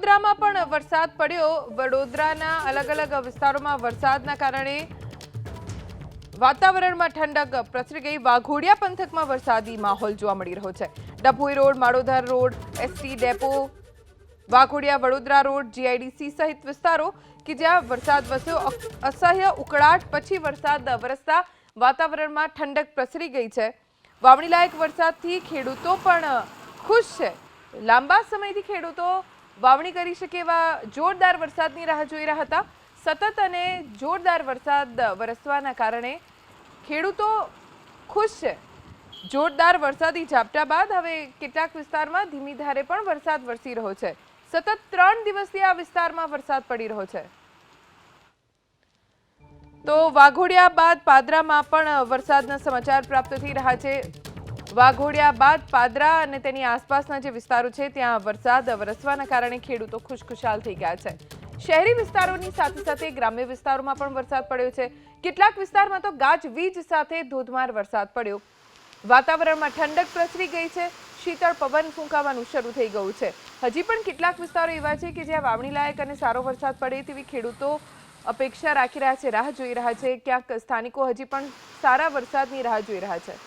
વડોદરામાં પણ વરસાદ પડ્યો. વડોદરાના અલગ અલગ વિસ્તારોમાં વરસાદના કારણે વાતાવરણમાં ઠંડક પ્રસરી ગઈ. વાઘોડિયા પંથકમાં વરસાદી માહોલ જોવા મળી રહ્યો છે. Dabhoi road Malodar road, ST depot, Waghodia, Vadodara road, GIDC સહિત વિસ્તારો કે જ્યાં વરસાદ વસ્યો અસહ્ય ઉકળાટ પછી વરસાદ વરસતા વાતાવરણમાં ઠંડક પ્રસરી ગઈ છે. વાવણીલાયક વરસાદથી ખેડૂતો પણ ખુશ છે. લાંબા સમયથી ખેડૂતો વાવણી કરી શકે એવા જોરદાર વરસાદની રાહ જોઈ રહ્યા હતા. સતત અને જોરદાર વરસાદ વરસવાના કારણે ખેડૂતો ખુશ છે. જોરદાર વરસાદી ઝાપટા બાદ હવે કેટલાક વિસ્તારમાં ધીમી ધારે પણ વરસાદ વરસી રહ્યો છે. સતત ત્રણ દિવસથી આ વિસ્તારમાં વરસાદ પડી રહ્યો છે. તો વાઘોડિયા બાદ પાદરામાં પણ વરસાદના સમાચાર પ્રાપ્ત થઈ રહ્યા છે. વાઘોડિયા બાદ પાદરા અને તેની આસપાસના જે વિસ્તારો છે, ત્યાં વરસાદ વરસવાના કારણે ખેડૂતો ખુશખુશાલ થઈ ગયા છે. શહેરી વિસ્તારોની સાથે સાથે ગ્રામ્ય વિસ્તારોમાં પણ વરસાદ પડ્યો છે. કેટલાક વિસ્તારમાં તો ગાજવીજ સાથે ધોધમાર વરસાદ પડ્યો. વાતાવરણમાં ઠંડક પ્રસરી ગઈ છે. શીતળ પવન ફૂંકાવાનું શરૂ થઈ ગયું છે. હજી પણ કેટલાક વિસ્તારો એવા છે કે જ્યાં વાવણી લાયક અને સારો વરસાદ પડે તેવી ખેડૂતો અપેક્ષા રાખી રહ્યા છે, રાહ જોઈ રહ્યા છે. ક્યાંક સ્થાનિકો હજી પણ સારા વરસાદની રાહ જોઈ રહ્યા છે.